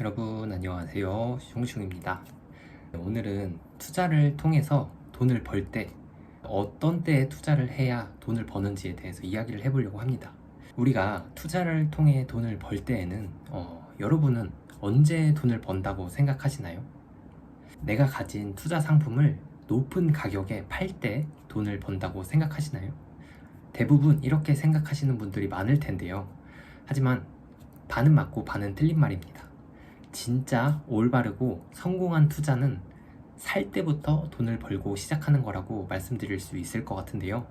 여러분 안녕하세요. 슝슝입니다. 오늘은 투자를 통해서 돈을 벌 때 어떤 때에 투자를 해야 돈을 버는지에 대해서 이야기를 해보려고 합니다. 우리가 투자를 통해 돈을 벌 때에는 어, 여러분은 언제 돈을 번다고 생각하시나요? 내가 가진 투자 상품을 높은 가격에 팔 때 돈을 번다고 생각하시나요? 대부분 이렇게 생각하시는 분들이 많을 텐데요. 하지만 반은 맞고 반은 틀린 말입니다 진짜 올바르고 성공한 투자는 살 때부터 돈을 벌고 시작하는 거라고 말씀드릴 수 있을 것 같은데요.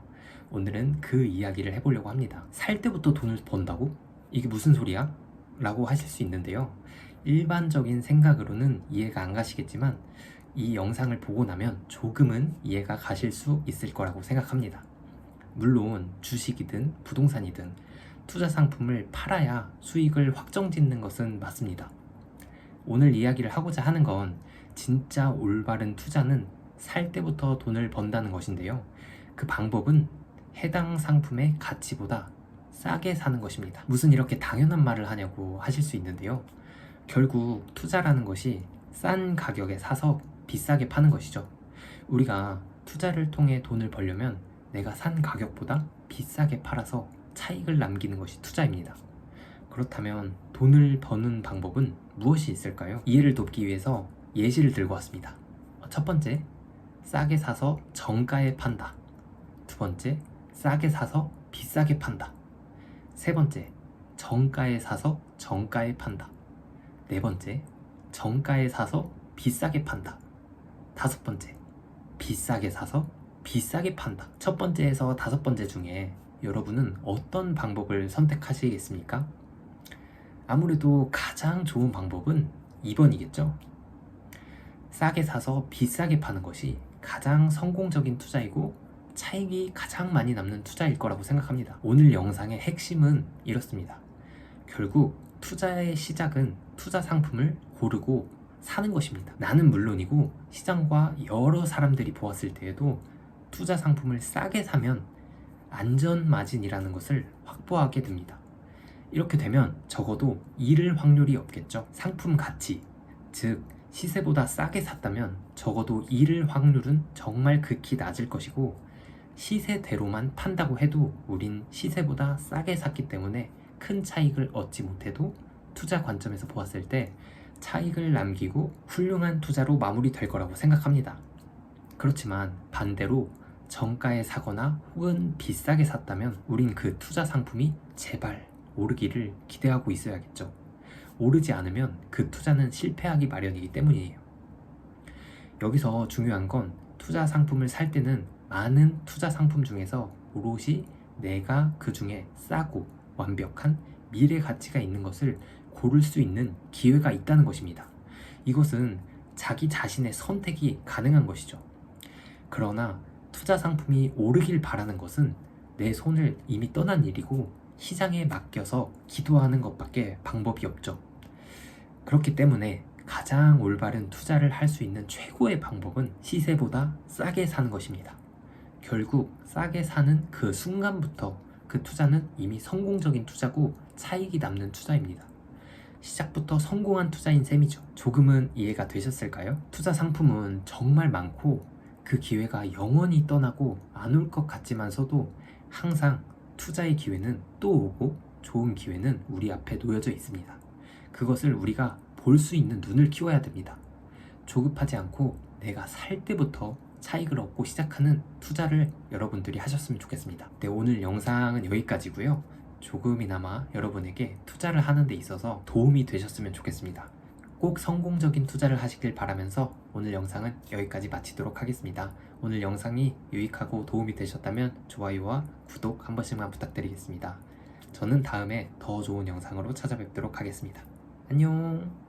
오늘은 그 이야기를 해보려고 합니다. 살 때부터 돈을 번다고? 이게 무슨 소리야? 라고 하실 수 있는데요. 일반적인 생각으로는 이해가 안 가시겠지만 이 영상을 보고 나면 조금은 이해가 가실 수 있을 거라고 생각합니다. 물론 주식이든 부동산이든 투자 상품을 팔아야 수익을 확정 짓는 것은 맞습니다. 오늘 이야기를 하고자 하는 건 진짜 올바른 투자는 살 때부터 돈을 번다는 것인데요. 그 방법은 해당 상품의 가치보다 싸게 사는 것입니다. 무슨 이렇게 당연한 말을 하냐고 하실 수 있는데요. 결국 투자라는 것이 싼 가격에 사서 비싸게 파는 것이죠. 우리가 투자를 통해 돈을 벌려면 내가 산 가격보다 비싸게 팔아서 차익을 남기는 것이 투자입니다. 그렇다면 돈을 버는 방법은 무엇이 있을까요? 이해를 돕기 위해서 예시를 들고 왔습니다. 첫 번째, 싸게 사서 정가에 판다. 두 번째, 싸게 사서 비싸게 판다. 세 번째, 정가에 사서 정가에 판다. 네 번째, 정가에 사서 비싸게 판다. 다섯 번째, 비싸게 사서 비싸게 판다. 첫 번째에서 다섯 번째 중에 여러분은 어떤 방법을 선택하시겠습니까? 아무래도 가장 좋은 방법은 2번이겠죠. 싸게 사서 비싸게 파는 것이 가장 성공적인 투자이고 차익이 가장 많이 남는 투자일 거라고 생각합니다. 오늘 영상의 핵심은 이렇습니다. 결국 투자의 시작은 투자 상품을 고르고 사는 것입니다. 나는 물론이고 시장과 여러 사람들이 보았을 때에도 투자 상품을 싸게 사면 안전 마진이라는 것을 확보하게 됩니다. 이렇게 되면 적어도 잃을 확률이 없겠죠. 상품 가치, 즉 시세보다 싸게 샀다면 적어도 잃을 확률은 정말 극히 낮을 것이고 시세대로만 판다고 해도 우린 시세보다 싸게 샀기 때문에 큰 차익을 얻지 못해도 투자 관점에서 보았을 때 차익을 남기고 훌륭한 투자로 마무리될 거라고 생각합니다. 그렇지만 반대로 정가에 사거나 혹은 비싸게 샀다면 우린 그 투자 상품이 제발 오르기를 기대하고 있어야겠죠. 오르지 않으면 그 투자는 실패하기 마련이기 때문이에요. 여기서 중요한 건 투자 상품을 살 때는 많은 투자 상품 중에서 오롯이 내가 그 중에 싸고 완벽한 미래 가치가 있는 것을 고를 수 있는 기회가 있다는 것입니다. 이것은 자기 자신의 선택이 가능한 것이죠. 그러나 투자 상품이 오르길 바라는 것은 내 손을 이미 떠난 일이고 시장에 맡겨서 기도하는 것밖에 방법이 없죠. 그렇기 때문에 가장 올바른 투자를 할 수 있는 최고의 방법은 시세보다 싸게 사는 것입니다. 결국 싸게 사는 그 순간부터 그 투자는 이미 성공적인 투자고 차익이 남는 투자입니다. 시작부터 성공한 투자인 셈이죠. 조금은 이해가 되셨을까요? 투자 상품은 정말 많고 그 기회가 영원히 떠나고 안 올 것 같지만서도 항상 투자의 기회는 또 오고 좋은 기회는 우리 앞에 놓여져 있습니다. 그것을 우리가 볼 수 있는 눈을 키워야 됩니다. 조급하지 않고 내가 살 때부터 차익을 얻고 시작하는 투자를 여러분들이 하셨으면 좋겠습니다. 네, 오늘 영상은 여기까지고요. 조금이나마 여러분에게 투자를 하는 데 있어서 도움이 되셨으면 좋겠습니다. 꼭 성공적인 투자를 하시길 바라면서 오늘 영상은 여기까지 마치도록 하겠습니다. 오늘 영상이 유익하고 도움이 되셨다면 좋아요와 구독 한 번씩만 부탁드리겠습니다. 저는 다음에 더 좋은 영상으로 찾아뵙도록 하겠습니다. 안녕!